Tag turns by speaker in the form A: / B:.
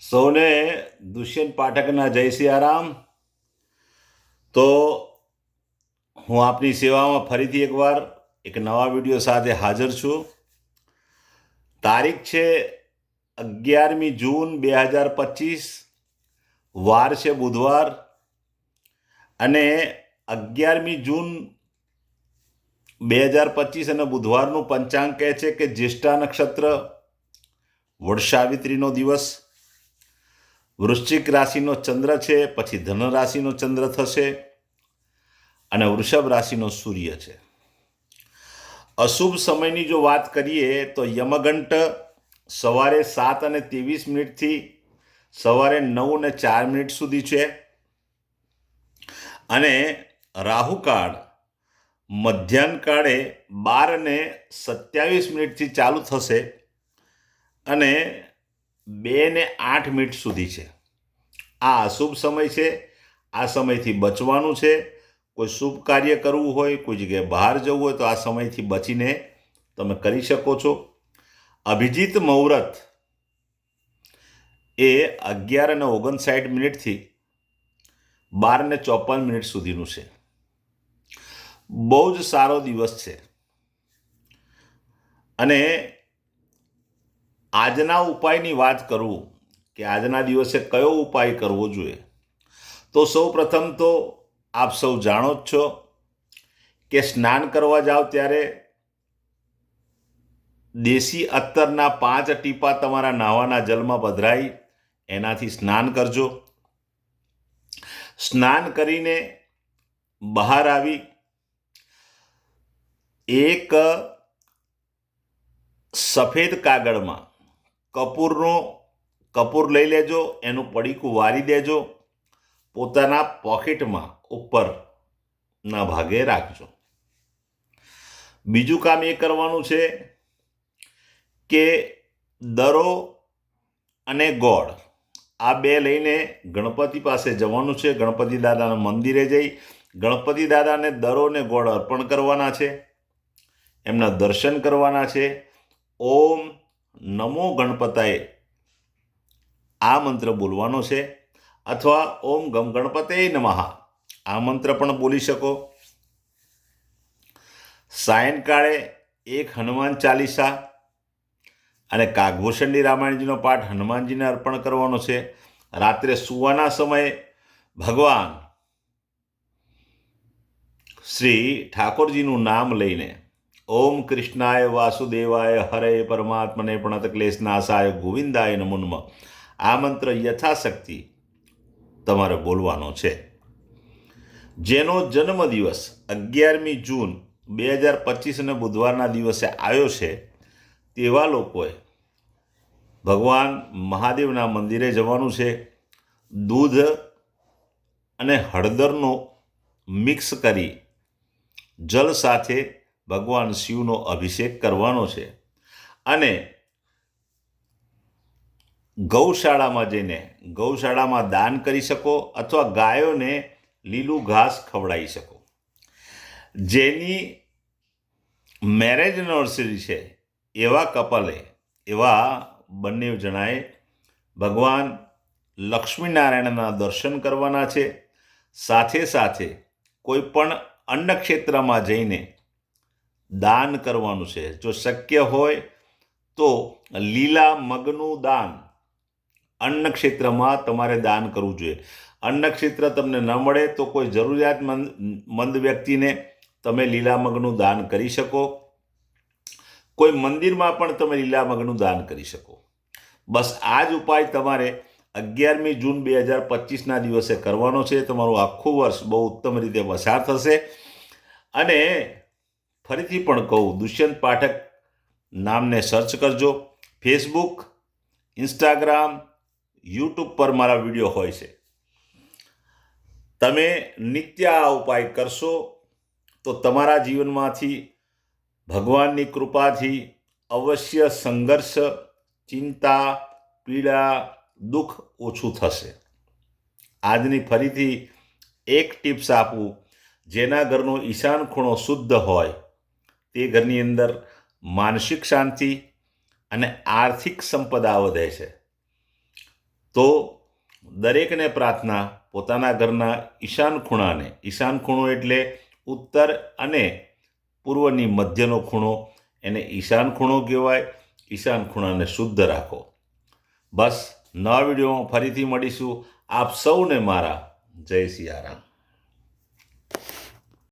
A: સૌને દુષ્યંત પાઠકના જય સિયારામ. તો હું આપની સેવામાં ફરીથી એકવાર એક નવા વીડિયો સાથે હાજર છું. તારીખ છે અગિયારમી જૂન બે હજાર પચીસ, વાર છે બુધવાર. અને અગિયારમી જૂન બે હજાર પચીસ અને બુધવારનું પંચાંગ કહે છે કે જ્યેષ્ઠા નક્ષત્ર વડસાવિત્રીનો દિવસ. વૃશ્ચિક રાશિનો ચંદ્ર છે, પછી ધન રાશિનો ચંદ્ર થશે અને વૃષભ રાશિનો સૂર્ય છે. અશુભ સમયની જો વાત કરીએ તો યમગંટ સવારે સાત અને ત્રેવીસ મિનિટથી સવારે નવ અને ચાર મિનિટ સુધી છે. અને રાહુકાળ મધ્યાહન કાળે બાર અને સત્યાવીસ મિનિટથી ચાલુ થશે અને બે ને આઠ મિનિટ સુધી છે. આ અશુભ સમય છે. આ સમયથી બચવાનું છે. કોઈ શુભ કાર્ય કરવું હોય, કોઈ જગ્યાએ બહાર જવું હોય, તો આ સમયથી બચીને તમે કરી શકો છો. અભિજીત મુહૂર્ત એ અગિયાર અને ઓગણસાઠ મિનિટથી બાર ને ચોપન મિનિટ સુધીનું છે. બહુ જ સારો દિવસ છે. અને આજના ઉપાયની વાત કરું કે આજના દિવસે કયો ઉપાય કરવો જોઈએ? તો સૌ પ્રથમ તો આપ સૌ જાણો જ છો કે સ્નાન કરવા જાઓ ત્યારે દેશી અત્તરના પાંચ ટીપા તમારા નાવાના જલમાં પધરાઈ એનાથી સ્નાન કરજો. સ્નાન કરીને બહાર આવી એક સફેદ કાગળમાં કપૂરનો, કપૂર લઈ લેજો, એનું પડીકું વારી દેજો, પોતાના પોકેટમાં ઉપરના ભાગે રાખજો. બીજું કામ એ કરવાનું છે કે દરો અને ગોળ, આ બે લઈને ગણપતિ પાસે જવાનું છે. ગણપતિ દાદાના મંદિરે જઈ ગણપતિ દાદાને દરો અને ગોળ અર્પણ કરવાના છે. એમના દર્શન કરવાના છે. ઓમ નમો ગણપતાએ આ મંત્ર બોલવાનો છે અથવા ઓમ ગમ ગણપતે નમઃ. આ મંત્ર પણ બોલી શકો. સાયંકાળે એક હનુમાન ચાલીસા અને કાગભૂષણની રામાયણજીનો પાઠ હનુમાનજીને અર્પણ કરવાનો છે. રાત્રે સુવાના સમયે ભગવાન શ્રી ઠાકોરજીનું નામ લઈને ઓમ કૃષ્ણાય વાસુદેવાય હરે પરમાત્મને પ્રણત ક્લેશનાશાય ગોવિંદાય નમુન્મ. આ મંત્ર યથાશક્તિ તમારે બોલવાનો છે. જેનો જન્મદિવસ અગિયારમી જૂન બે હજાર પચીસને બુધવારના દિવસે આવ્યો છે, તેવા લોકોએ ભગવાન મહાદેવના મંદિરે જવાનું છે. દૂધ અને હળદરનો મિક્સ કરી જલ સાથે ભગવાન શિવનો અભિષેક કરવાનો છે. અને ગૌશાળામાં જઈને, ગૌશાળામાં દાન કરી શકો અથવા ગાયોને લીલું ઘાસ ખવડાવી શકો. જેની મેરેજ નર્સરી છે, એવા કપલે એવા બંને જણાએ ભગવાન લક્ષ્મીનારાયણના દર્શન કરવાના છે. સાથે સાથે કોઈ પણ અન્ન ક્ષેત્રમાં જઈને દાન કરવાનું છે. જો શક્ય હોય તો લીલા મગનું દાન અન્ન ક્ષેત્રમાં તમારે દાન કરવું જોઈએ. અન્ન ક્ષેત્ર તમને ન મળે તો કોઈ જરૂરિયાતમંદ, મંદ વ્યક્તિને તમે લીલા મગનું દાન કરી શકો. કોઈ મંદિરમાં પણ તમે લીલા મગનું દાન કરી શકો. બસ આ જ ઉપાય તમારે અગિયારમી જૂન બે હજાર પચીસના દિવસે કરવાનો છે. તમારું આખું વર્ષ બહુ ઉત્તમ રીતે પસાર થશે. અને ફરીથી પણ કહું, દુષ્યંત પાઠક નામને સર્ચ કરજો. ફેસબુક ઇન્સ્ટાગ્રામ યુટ્યુબ પર મારા વીડિયો હોય છે. તમે નિત્ય આ ઉપાય કરશો તો તમારા જીવનમાંથી ભગવાનની કૃપાથી અવશ્ય સંઘર્ષ, ચિંતા, પીડા, દુઃખ ઓછું થશે. આજની ફરીથી એક ટિપ્સ આપું, જેના ઘરનો ઈશાન ખૂણો શુદ્ધ હોય. તે ઘરની અંદર માનસિક શાંતિ અને આર્થિક સંપદા વધે છે. તો દરેકને પ્રાર્થના પોતાના ઘરના ઈશાન ખૂણાને, ઈશાન ખૂણો એટલે ઉત્તર અને પૂર્વની મધ્યનો ખૂણો, એને ઈશાન ખૂણો કહેવાય, ઈશાન ખૂણાને શુદ્ધ રાખો. બસ, નવા વિડીયોમાં ફરીથી મળીશું. આપ સૌને મારા જય સિયારામ.